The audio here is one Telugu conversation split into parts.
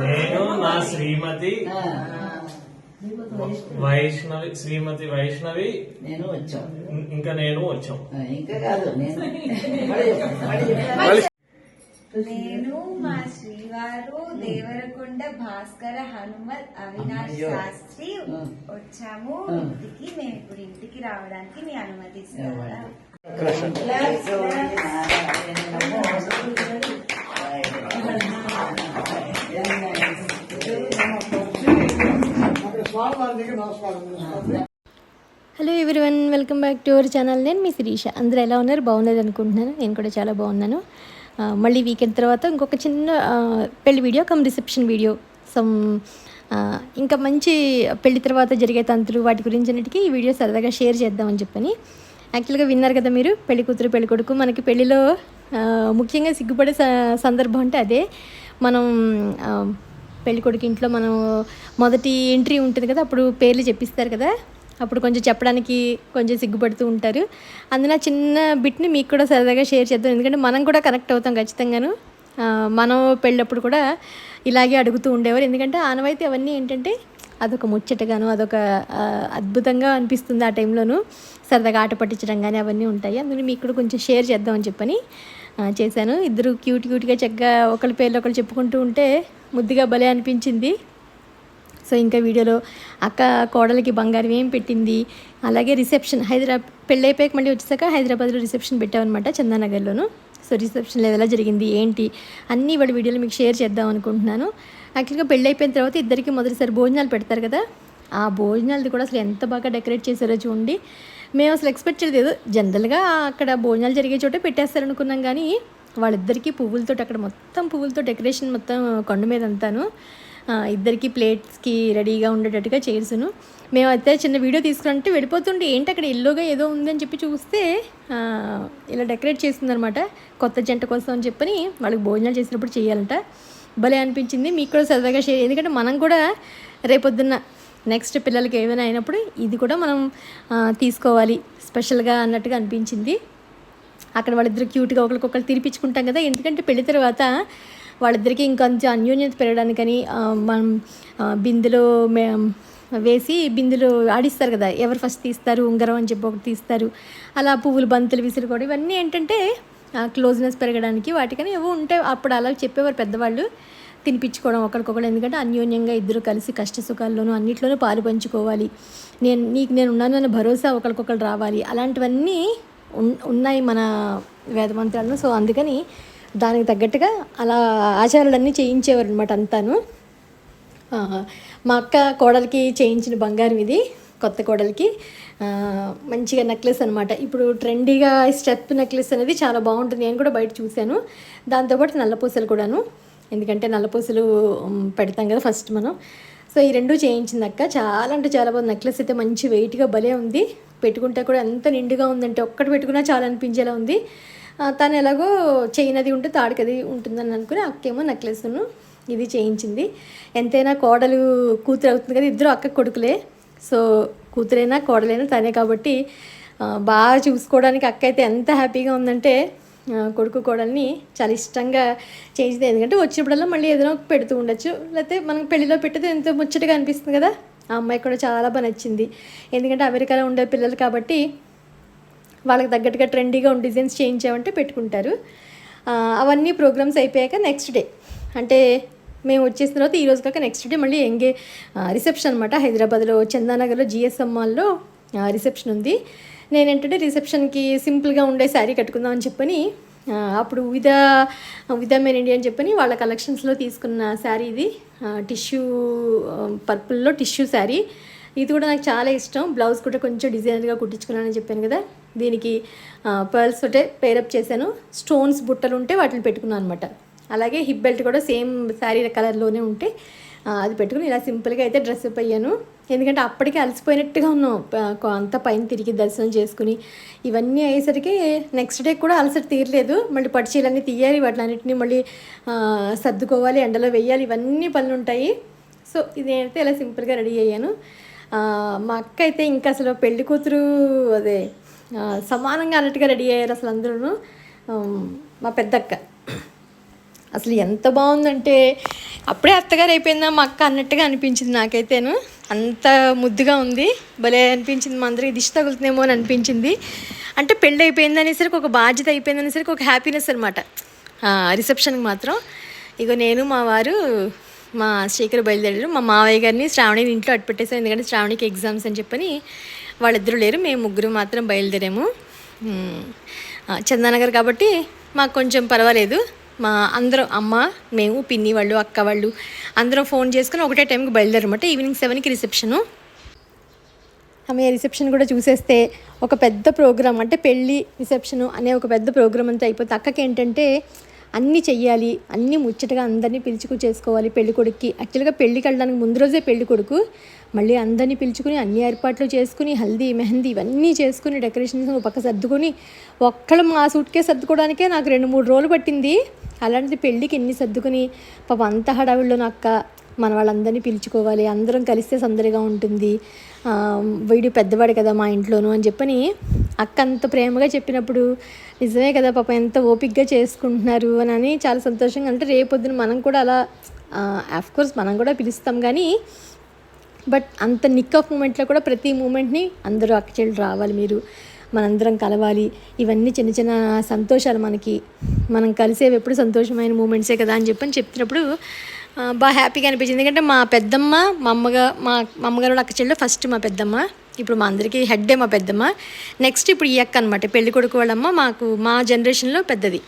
నేను నా శ్రీమతి వైష్ణవి శ్రీమతి వైష్ణవి నేను వచ్చాం. ఇంకా నేను వచ్చాం. ఇంకా కాదు నేను మా శ్రీవారు దేవరకొండ భాస్కర హనుమత్ అవినాష్. శాస్త్రి. వచ్చాము. ఇంటికి మేము ఇప్పుడు ఇంటికి రావడానికి మీ అనుమతి ఇస్తారా? Hello one welcome back to our channel నేను మీ శిరీష. అందరూ ఎలా ఉన్నారు? బాగున్నారు అనుకుంటున్నాను. నేను కూడా చాలా బాగున్నాను. మళ్ళీ వీకెండ్ తర్వాత ఇంకొక చిన్న పెళ్ళి video come reception video some ఇంకా మంచి పెళ్ళి తర్వాత జరిగే తంతులు వాటి గురించి అన్నిటికీ ఈ వీడియో సరదాగా షేర్ చేద్దామని చెప్పని. యాక్చువల్గా విన్నారు కదా మీరు పెళ్ళి కూతురు పెళ్ళి కొడుకు. మనకి పెళ్ళిలో ముఖ్యంగా సిగ్గుపడే స- సందర్భం అంటే అదే. మనం పెళ్ళికొడుకు ఇంట్లో మనం మొదటి ఎంట్రీ ఉంటుంది కదా అప్పుడు పేర్లు చెప్పిస్తారు కదా అప్పుడు కొంచెం చెప్పడానికి కొంచెం సిగ్గుపడుతూ ఉంటారు. అందున చిన్న బిట్ని మీకు కూడా సరదాగా షేర్ చేద్దాం ఎందుకంటే మనం కూడా కనెక్ట్ అవుతాం ఖచ్చితంగాను. మనం పెళ్ళప్పుడు కూడా ఇలాగే అడుగుతూ ఉండేవారు. ఎందుకంటే ఆనవాయితీ అవన్నీ ఏంటంటే అదొక ముచ్చటగాను అదొక అద్భుతంగా అనిపిస్తుంది ఆ టైంలోను. సరదాగా ఆట పట్టించడం కానీ అవన్నీ ఉంటాయి. అందులో మీకు కూడా కొంచెం షేర్ చేద్దామని చెప్పని చేశాను. ఇద్దరు క్యూట్ క్యూట్గా చక్కగా ఒకరి పేర్లు ఒకరు చెప్పుకుంటూ ఉంటే ముద్దుగా భలే అనిపించింది. సో ఇంకా వీడియోలో అక్క కోడలికి బంగారం ఏం పెట్టింది? అలాగే రిసెప్షన్ హైదరాబాద్ పెళ్ళైపోయాక మళ్ళీ వచ్చేసాక హైదరాబాద్లో రిసెప్షన్ పెట్టామన్నమాట చందానగర్లోను. సో రిసెప్షన్లో ఎలా జరిగింది? ఏంటి? అన్నీ వాళ్ళ వీడియోలు మీకు షేర్ చేద్దాం అనుకుంటున్నాను. యాక్చువల్గా పెళ్ళైపోయిన తర్వాత ఇద్దరికి మొదటిసారి భోజనాలు పెడతారు కదా? ఆ భోజనాలది కూడా అసలు ఎంత బాగా డెకరేట్ చేశారో చూడండి. మేము అసలు ఎక్స్పెక్ట్ చేయలేదు ఏదో జనరల్గా అక్కడ భోజనాలు జరిగే చోట పెట్టేస్తారు అనుకున్నాం కానీ వాళ్ళిద్దరికీ పువ్వులతో అక్కడ మొత్తం పువ్వులతో డెకరేషన్ మొత్తం కొండ మీద అంతాను. ఇద్దరికి ప్లేట్స్కి రెడీగా ఉండేటట్టుగా చైర్స్ను. మేమైతే చిన్న వీడియో తీసుకురంటే వెళ్ళిపోతుంటే ఏంటి అక్కడ ఎల్లోగా ఏదో ఉందని చెప్పి చూస్తే ఇలా డెకరేట్ చేస్తుందనమాట కొత్త జంట కోసం అని చెప్పని వాళ్ళకి భోజనాలు చేసినప్పుడు చేయాలంట. భలే అనిపించింది. మీకు కూడా సరదాగా షేర్ ఎందుకంటే మనం కూడా రేపొద్దున్న నెక్స్ట్ పిల్లలకి ఏమైనా అయినప్పుడు ఇది కూడా మనం తీసుకోవాలి. స్పెషల్గా అన్నట్టుగా అనిపించింది. అక్కడ వాళ్ళిద్దరు క్యూట్గా ఒకరికొకరు తిరిపించుకుంటాం కదా. ఎందుకంటే పెళ్ళి తర్వాత వాళ్ళిద్దరికి ఇంకొంచెం అన్యోన్యత పెరగడానికని మనం ఆ, మే వేసి బిందెలు ఆడిస్తారు కదా. ఎవరు ఫస్ట్ తీస్తారు? ఉంగరం అని చెప్పి ఒకటి తీస్తారు. అలా పువ్వులు బంతులు విసురుకోవడం ఇవన్నీ ఏంటంటే క్లోజ్నెస్ పెరగడానికి వాటికని ఏవో ఉంటాయి అప్పుడు అలా చెప్పేవారు పెద్దవాళ్ళు. తినిపించుకోవడం ఒకరికొకరు. ఎందుకంటే అన్యోన్యంగా ఇద్దరు కలిసి కష్ట సుఖాల్లోనూ అన్నిట్లోనూ పాలు పంచుకోవాలి. నేను నీకు నేను ఉన్నాను అన్న భరోసా ఒకరికొకరు రావాలి. అలాంటివన్నీ ఉన్నాయి మన వేదమంత్రాలను సో అందుకని దానికి తగ్గట్టుగా అలా ఆచారాలన్నీ చేయించేవారు అనమాట అంతాను మా అక్క కోడలికి చేయించిన బంగారం ఇది కొత్త కోడలికి. మంచిగా నెక్లెస్ అనమాట ఇప్పుడు ట్రెండీగా స్టెప్ నెక్లెస్ అనేది చాలా బాగుంటుంది. నేను కూడా బయట చూశాను. దాంతోపాటు నల్లపూసలు కూడాను. ఎందుకంటే నల్లపూసలు పెడతాం కదా ఫస్ట్ మనం. సో ఈ రెండు చేయించింది అక్క. చాలా అంటే చాలా బాగుంది. నెక్లెస్ అయితే మంచి వెయిట్గా భలే ఉంది. పెట్టుకుంటే కూడా ఎంత నిండుగా ఉందంటే ఒక్కటి పెట్టుకున్నా చాలా అనిపించేలా ఉంది. తను ఎలాగో చైన్ ఉంటే తాడికది అది ఉంటుందని అనుకుని అక్కేమో నెక్లెస్ను ఇది చేయించింది. ఎంతైనా కోడలు కూతురు అవుతుంది కదా ఇద్దరు అక్క కొడుకులే. సో కూతురైనా కోడలైనా తనే కాబట్టి బాగా చూసుకోవడానికి అక్క అయితే ఎంత హ్యాపీగా ఉందంటే కొడుకు కోడల్ని చాలా ఇష్టంగా చేయించింది ఎందుకంటే వచ్చినప్పుడల్లా మళ్ళీ ఏదైనా పెడుతూ ఉండొచ్చు. లేకపోతే మనం పెళ్ళిలో పెట్టితే ఎంతో ముచ్చటగా అనిపిస్తుంది కదా. ఆ అమ్మాయి కూడా చాలా బాగా నచ్చింది. ఎందుకంటే అమెరికాలో ఉండే పిల్లలు కాబట్టి వాళ్ళకి తగ్గట్టుగా ట్రెండీగా ఉన్న డిజైన్స్ చేయించామంటే పెట్టుకుంటారు. అవన్నీ ప్రోగ్రామ్స్ అయిపోయాక నెక్స్ట్ డే అంటే మేము వచ్చేసిన తర్వాత ఈ రోజు కాక నెక్స్ట్ డే మళ్ళీ ఎంగే రిసెప్షన్ అనమాట హైదరాబాద్లో చందానగర్లో జిఎస్ఎం మాల్లో రిసెప్షన్ ఉంది. నేను ఏంటంటే రిసెప్షన్కి సింపుల్గా ఉండే శారీ కట్టుకుందామని చెప్పని అప్పుడు విదా విదా మేన్ ఇండియా అని చెప్పని వాళ్ళ కలెక్షన్స్లో తీసుకున్న శారీ ఇది. టిష్యూ పర్పుల్లో టిష్యూ శారీ. ఇది కూడా నాకు చాలా ఇష్టం. బ్లౌజ్ కూడా కొంచెం డిజైనర్గా కుట్టించుకున్నానని చెప్పాను కదా. దీనికి పర్ల్స్ ఒకటే పేరప్ చేశాను. స్టోన్స్ బుట్టలు ఉంటే వాటిని పెట్టుకున్నాను అనమాట అలాగే హిప్ బెల్ట్ కూడా సేమ్ శారీ కలర్లోనే ఉంటే అది పెట్టుకుని ఇలా సింపుల్గా అయితే డ్రెస్ అప్ అయ్యాను. ఎందుకంటే అప్పటికే అలసిపోయినట్టుగా ఉన్నాం. అంత అంతా పైన తిరిగి దర్శనం చేసుకుని ఇవన్నీ అయ్యేసరికి నెక్స్ట్ డే కూడా అలసట తీరలేదు. మళ్ళీ పడిచీలన్నీ తీయాలి వాటిలన్నింటినీ మళ్ళీ సర్దుకోవాలి ఎండలో వేయాలి ఇవన్నీ పనులు ఉంటాయి. సో ఇదేంటే ఇలా సింపుల్గా రెడీ అయ్యాను. మా అక్క అయితే ఇంకా అసలు పెళ్ళి కూతురు అదే సమానంగా అన్నట్టుగా రెడీ అయ్యారు అసలు అందరూ మా పెద్దక్క. అసలు ఎంత బాగుందంటే అప్పుడే అత్తగారు అయిపోయిందా మా అక్క అన్నట్టుగా అనిపించింది నాకైతేను. అంత ముద్దుగా ఉంది. భలే అనిపించింది మా అందరికి. దిష్టి తగులుతుందేమో అని అనిపించింది. అంటే పెళ్ళి అయిపోయింది అనేసరికి ఒక బాధ్యత అయిపోయింది అనేసరికి ఒక హ్యాపీనెస్ అనమాట రిసెప్షన్కి మాత్రం. ఇగో నేను మా వారు మా శ్రీకర్ బయలుదేరారు. మా మావయ్య గారిని శ్రావణిని ఇంట్లో అట్టుపెట్టేశాం ఎందుకంటే శ్రావణికి ఎగ్జామ్స్ అని చెప్పని వాళ్ళిద్దరూ లేరు. మేము ముగ్గురు మాత్రం బయలుదేరాము. చందానగర్ కాబట్టి మాకు కొంచెం పర్వాలేదు. మా అందరం అమ్మ మేము పిన్ని వాళ్ళు అక్క వాళ్ళు అందరం ఫోన్ చేసుకుని ఒకటే టైంకి బయలుదేరమాట ఈవినింగ్ సెవెన్కి రిసెప్షను. ఆమె రిసెప్షన్ కూడా చూసేస్తే ఒక పెద్ద ప్రోగ్రామ్ అంటే పెళ్ళి రిసెప్షను అనే ఒక పెద్ద ప్రోగ్రామ్ అంతా అయిపోతుంది అక్కకి ఏంటంటే అన్నీ చెయ్యాలి అన్నీ ముచ్చటగా అందరినీ పిలుచుకు చేసుకోవాలి పెళ్ళి కొడుక్కి యాక్చువల్గా పెళ్ళికి వెళ్ళడానికి ముందు రోజే పెళ్ళి కొడుకు మళ్ళీ అందరినీ పిలుచుకుని అన్ని ఏర్పాట్లు చేసుకుని హల్దీ మెహందీ ఇవన్నీ చేసుకుని డెకరేషన్స్ ఒక పక్క సర్దుకొని ఒక్కళ్ళు మా సూట్కే సర్దుకోవడానికే నాకు రెండు మూడు రోజులు పట్టింది. అలాంటిది పెళ్ళికి ఎన్ని సర్దుకుని పాప అంత హడావిడిలో అక్క మన వాళ్ళందరినీ పిలుచుకోవాలి అందరం కలిస్తే సందడిగా ఉంటుంది. వీడు పెద్దవాడు కదా మా ఇంట్లోనూ అని చెప్పని అక్క అంత ప్రేమగా చెప్పినప్పుడు నిజమే కదా పాప ఎంత ఓపిక్గా చేసుకుంటున్నారు? అని అని చాలా సంతోషంగా అంటే రేపొద్దున మనం కూడా అలా కోర్స్ మనం కూడా పిలుస్తాం కానీ బట్ అంత నిక్ ఆఫ్ మూమెంట్లో కూడా ప్రతి మూమెంట్ని అందరూ అక్కచెల్లి రావాలి మీరు. మనందరం కలవాలి. ఇవన్నీ చిన్న చిన్న సంతోషాలు మనకి. మనం కలిసేవి ఎప్పుడు సంతోషమైన మూమెంట్సే కదా అని చెప్పని చెప్తున్నప్పుడు బాగా హ్యాపీగా అనిపించింది. ఎందుకంటే మా పెద్దమ్మ మా అమ్మగా మా అమ్మగారు అక్క చెల్లెలు ఫస్ట్ మా పెద్దమ్మ. ఇప్పుడు మా అందరికీ హెడ్డే మా పెద్దమ్మ. నెక్స్ట్ ఇప్పుడు ఈ అక్క అనమాట పెళ్ళి కొడుకు వాళ్ళమ్మ మాకు మా జనరేషన్లో పెద్దది.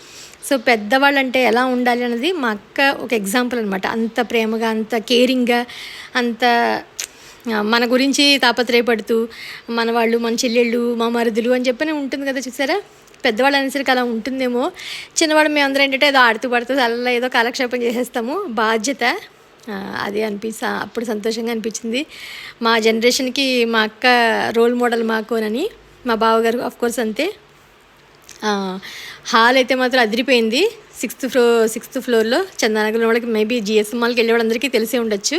సో పెద్దవాళ్ళు అంటే ఎలా ఉండాలి అన్నది మా అక్క ఒక ఎగ్జాంపుల్ అనమాట అంత ప్రేమగా అంత కేరింగ్గా అంత మన గురించి తాపత్రయపడుతూ మన వాళ్ళు మన చెల్లెళ్ళు మా మరుదులు అని చెప్పని ఉంటుంది కదా చూసారా? పెద్దవాళ్ళు అనేసరికి అలా ఉంటుందేమో. చిన్నవాడు మేమందరం ఏంటంటే ఏదో ఆడుతూ పడుతూ అలా ఏదో కాలక్షేపం చేసేస్తాము. బాధ్యత. అదే అనిపిస్తా అప్పుడు సంతోషంగా అనిపించింది. మా జనరేషన్కి మా అక్క రోల్ మోడల్ మాకోనని మా బావగారు ఆఫ్ కోర్స్ అంతే. హాల్ అయితే మాత్రం అదిరిపోయింది. సిక్స్త్ ఫ్లోర్ సిక్స్త్ ఫ్లోర్లో చందానగర్ వాళ్ళకి మేబీ జిఎస్ఎం మాల్కి వెళ్ళే వాళ్ళందరికీ తెలిసే ఉండొచ్చు.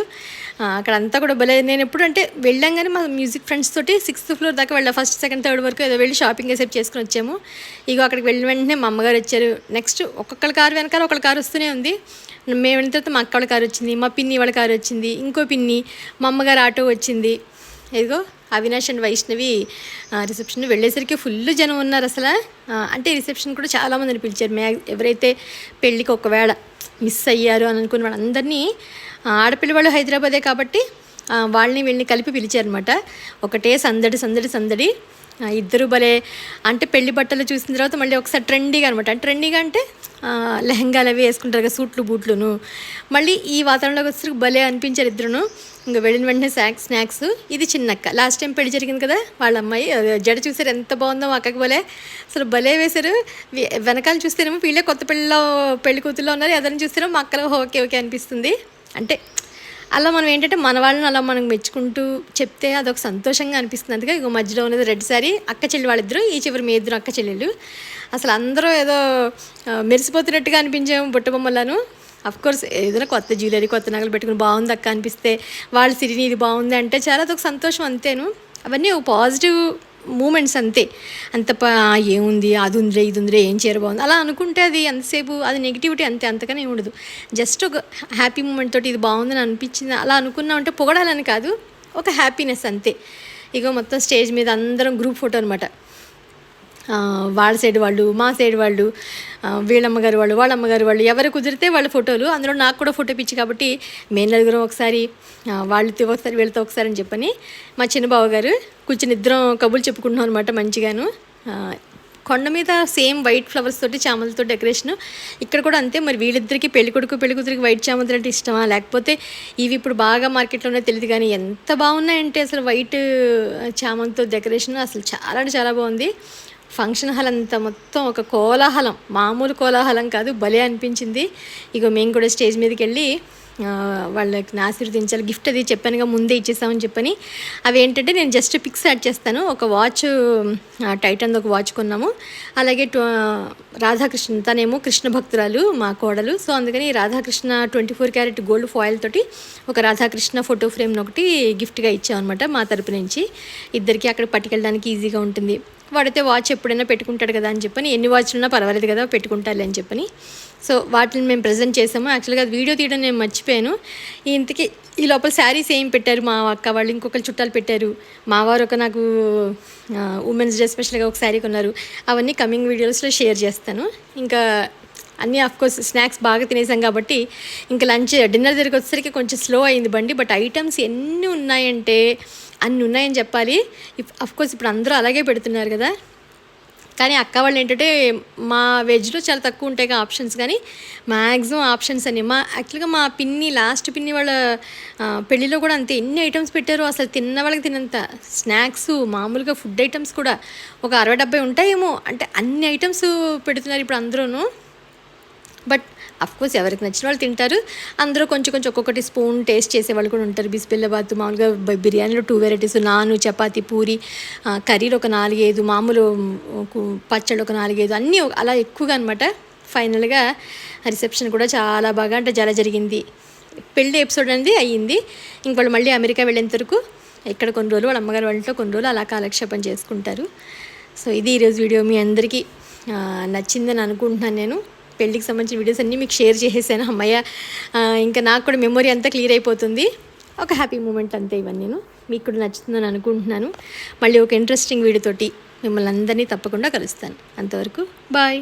అక్కడ అంతా కూడా భలే నేను ఎప్పుడు అంటే వెళ్ళంగానే మా మ్యూజిక్ ఫ్రెండ్స్ తోటి సిక్స్త్ ఫ్లోర్ దాకా వెళ్ళా. ఫస్ట్ సెకండ్ థర్డ్ వరకు ఏదో వెళ్ళి షాపింగ్ వేసేపు చేసుకుని వచ్చాము. ఇగో అక్కడికి వెళ్ళిన వెంటనే మా అమ్మగారు వచ్చారు. నెక్స్ట్ ఒక్కొక్కళ్ళ కారు వెనకాల ఒకళ్ళ కారు వస్తూనే ఉంది. మేము వెళ్ళిన తర్వాత మా అక్క వాళ్ళ కారు వచ్చింది మా పిన్ని వాళ్ళ కారు వచ్చింది ఇంకో పిన్ని మా అమ్మగారు ఆటో వచ్చింది. ఏదో అవినాష్ అండ్ వైష్ణవి ఆ, రిసెప్షన్ వెళ్ళేసరికి ఫుల్ జనం ఉన్నారు అసలు. అంటే రిసెప్షన్ కూడా చాలామందిని పిలిచారు. మ్యా ఎవరైతే పెళ్ళికి ఒకవేళ మిస్ అయ్యారు అని అనుకున్న వాళ్ళందరినీ ఆ, ఆడపిల్ల వాళ్ళు హైదరాబాదే కాబట్టి వాళ్ళని వీళ్ళని కలిపి పిలిచారనమాట ఒకటే సందడి సందడి సందడి. ఇద్దరు భలే అంటే పెళ్ళి బట్టలు చూసిన తర్వాత మళ్ళీ ఒకసారి ట్రెండీగా అనమాట ట్రెండీగా అంటే లెహంగాలు అవి వేసుకుంటారు కదా సూట్లు బూట్లును. మళ్ళీ ఈ వాతావరణంలోకి వచ్చేసరికి భలే అనిపించారు ఇద్దరును. ఇంకా వెళ్ళిన వెంటనే స్నాక్స్ స్నాక్స్ ఇది చిన్నక్క. లాస్ట్ టైం పెళ్ళి జరిగింది కదా వాళ్ళ అమ్మాయి జడ చూసారు ఎంత బాగుందో అక్కకి భలే. అసలు భలే వేశారు. వెనకాల చూస్తేనేమో వీళ్ళే కొత్త పెళ్ళిలో పెళ్ళి కూతుర్లో ఉన్నారు. ఎదరిని చూస్తేనేమో మా అక్కలో ఓకే ఓకే అనిపిస్తుంది. అంటే అలా మనం ఏంటంటే మన వాళ్ళని అలా మనం మెచ్చుకుంటూ చెప్తే అదొక సంతోషంగా అనిపిస్తుంది. అందుకే ఇక మధ్యలో ఉన్నది రెడ్ సారీ అక్క చెల్లి వాళ్ళిద్దరు ఈ చివరి మీ ఇద్దరు అక్క చెల్లెళ్ళు. అసలు అందరూ ఏదో మెరిసిపోతున్నట్టుగా అనిపించాము బుట్ట బొమ్మలను అఫ్ కోర్స్ ఏదైనా కొత్త జ్యువెలరీ కొత్త నగలు పెట్టుకుని బాగుంది అక్క అనిపిస్తే వాళ్ళ సిరిని ఇది బాగుంది అంటే చాలా అదొక సంతోషం అంతేను. అవన్నీ పాజిటివ్ మూమెంట్స్ అంతే. అంత ఏముంది అది ఉందిరే ఇది ఉందిరే ఏం చేయరు బాగుంది? అలా అనుకుంటే అది ఎంతసేపు అది నెగిటివిటీ అంతే అంతగానే ఉండదు. జస్ట్ ఒక హ్యాపీ మూమెంట్ తోటి ఇది బాగుందని అనిపించింది. అలా అనుకున్నా ఉంటే పొగడాలని కాదు ఒక హ్యాపీనెస్ అంతే. ఇగో మొత్తం స్టేజ్ మీద అందరం గ్రూప్ ఫోటో అనమాట వాళ్ళ సైడ్ వాళ్ళు మా సైడ్ వాళ్ళు వీళ్ళమ్మగారు వాళ్ళు వాళ్ళ అమ్మగారు వాళ్ళు ఎవరు కుదిరితే వాళ్ళ ఫోటోలు అందులో నాకు కూడా ఫోటో పిచ్చి కాబట్టి మేము నలుగురం ఒకసారి వాళ్ళతో ఒకసారి వీళ్ళతో ఒకసారి అని చెప్పని మా చిన్న గారు కూర్చొని ఇద్దరం కబుర్లు చెప్పుకుంటున్నాం అనమాట మంచిగాను. కొండ మీద సేమ్ వైట్ ఫ్లవర్స్ తోటి చామంతితో డెకరేషన్. ఇక్కడ కూడా అంతే మరి వీళ్ళిద్దరికి పెళ్ళి కొడుకు పెళ్ళి కూతురికి వైట్ చామంతులు అంటే ఇష్టమా? లేకపోతే ఇవి ఇప్పుడు బాగా మార్కెట్లో ఉన్నాయో తెలియదు కానీ ఎంత బాగున్నాయంటే అసలు వైట్ చామంతితో డెకరేషన్ అసలు చాలా అంటే చాలా బాగుంది. ఫంక్షన్ హాల్ అంతా మొత్తం ఒక కోలాహలం మామూలు కోలాహలం కాదు భలే అనిపించింది. ఇగో మేము కూడా స్టేజ్ మీదకి వెళ్ళి వాళ్ళకి ఆశీర్వదించాలి గిఫ్ట్ అది చెప్పానుగా ముందే ఇచ్చేసామని చెప్పని. అవి ఏంటంటే నేను జస్ట్ పిక్స్ యాడ్ చేస్తాను. ఒక వాచ్ టైటన్ది ఒక వాచ్ కొన్నాము. అలాగే రాధాకృష్ణ తనేమో కృష్ణ భక్తురాలు మా కోడలు. సో అందుకని Radhakrishna twenty four carat gold foil తోటి ఒక రాధాకృష్ణ ఫోటో ఫ్రేమ్ ఒకటి గిఫ్ట్గా ఇచ్చామన్నమాట మా తరపు నుంచి. ఇద్దరికి అక్కడ పట్టుకెళ్ళడానికి ఈజీగా ఉంటుంది. వాడైతే వాచ్ ఎప్పుడైనా పెట్టుకుంటాడు కదా అని చెప్పని ఎన్ని వాచ్లు ఉన్నా పర్వాలేదు కదా పెట్టుకుంటాలి అని చెప్పని. సో వాటిని మేము ప్రజెంట్ చేసాము. యాక్చువల్గా అది వీడియో తీయడం నేను మర్చిపోయాను. ఇంతకీ ఈ లోపల శారీస్ ఏం పెట్టారు? మా అక్క వాళ్ళు ఇంకొకరు చుట్టాలు పెట్టారు. మా వారు ఒక నాకు ఉమెన్స్ డే స్పెషల్గా ఒక శారీ కొన్నారు. అవన్నీ కమింగ్ వీడియోస్లో షేర్ చేస్తాను. ఇంకా అన్నీ కోర్స్ స్నాక్స్ బాగా తినేసాం కాబట్టి ఇంకా లంచ్ డిన్నర్ దగ్గరికి వచ్చేసరికి కొంచెం స్లో అయింది బండి. బట్ ఐటమ్స్ ఎన్ని ఉన్నాయంటే అన్ని ఉన్నాయని చెప్పాలి. కోర్స్ ఇప్పుడు అందరూ అలాగే పెడుతున్నారు కదా. కానీ అక్క వాళ్ళు ఏంటంటే మా వెజ్లో చాలా తక్కువ ఉంటాయి కదా ఆప్షన్స్ కానీ మ్యాక్సిమం ఆప్షన్స్ అని మా యాక్చువల్గా మా పిన్ని లాస్ట్ పిన్ని వాళ్ళ పెళ్ళిలో కూడా అంతే. ఎన్ని ఐటమ్స్ పెట్టారు అసలు తిన్న వాళ్ళకి తినంత స్నాక్స్ మామూలుగా ఫుడ్ ఐటమ్స్ కూడా. ఒక అరవై డెబ్బై ఉంటాయేమో. అంటే అన్ని ఐటమ్స్ పెడుతున్నారు ఇప్పుడు అందరూను. బట్ కోర్స్ ఎవరికి నచ్చిన వాళ్ళు తింటారు. అందరూ కొంచెం కొంచెం ఒక్కొక్కటి స్పూన్ టేస్ట్ చేసే వాళ్ళు కూడా ఉంటారు. బిస్పిల్లబాత్ మామూలుగా బిర్యానీలో టూ వెరైటీస్ నాను చపాతి పూరి కర్రీలు ఒక నాలుగైదు మామూలు కు- పచ్చళ్ళు ఒక నాలుగైదు అన్నీ అలా ఎక్కువగా అనమాట ఫైనల్గా రిసెప్షన్ కూడా చాలా బాగా అంటే చాలా జరిగింది. పెళ్ళి ఎపిసోడ్ అనేది అయ్యింది. ఇంక వాళ్ళు మళ్ళీ అమెరికా వెళ్ళేంత వరకు ఇక్కడ కొన్ని రోజులు వాళ్ళ అమ్మగారి వాళ్ళతో కొన్ని రోజులు అలా కాలక్షేపం చేసుకుంటారు. సో ఇది ఈరోజు వీడియో మీ అందరికీ నచ్చిందని అనుకుంటున్నాను నేను. పెళ్ళికి సంబంధించిన వీడియోస్ అన్నీ మీకు షేర్ చేసేసాను అమ్మయ్య. ఇంకా నాకు కూడా మెమొరీ అంతా క్లియర్ అయిపోతుంది. ఒక హ్యాపీ మూమెంట్ అంతే ఇవన్నీ నేను. మీకు కూడా నచ్చుతుందని అనుకుంటున్నాను. మళ్ళీ ఒక ఇంట్రెస్టింగ్ వీడియోతోటి మిమ్మల్ని అందరినీ తప్పకుండా కలుస్తాను. అంతవరకు బాయ్.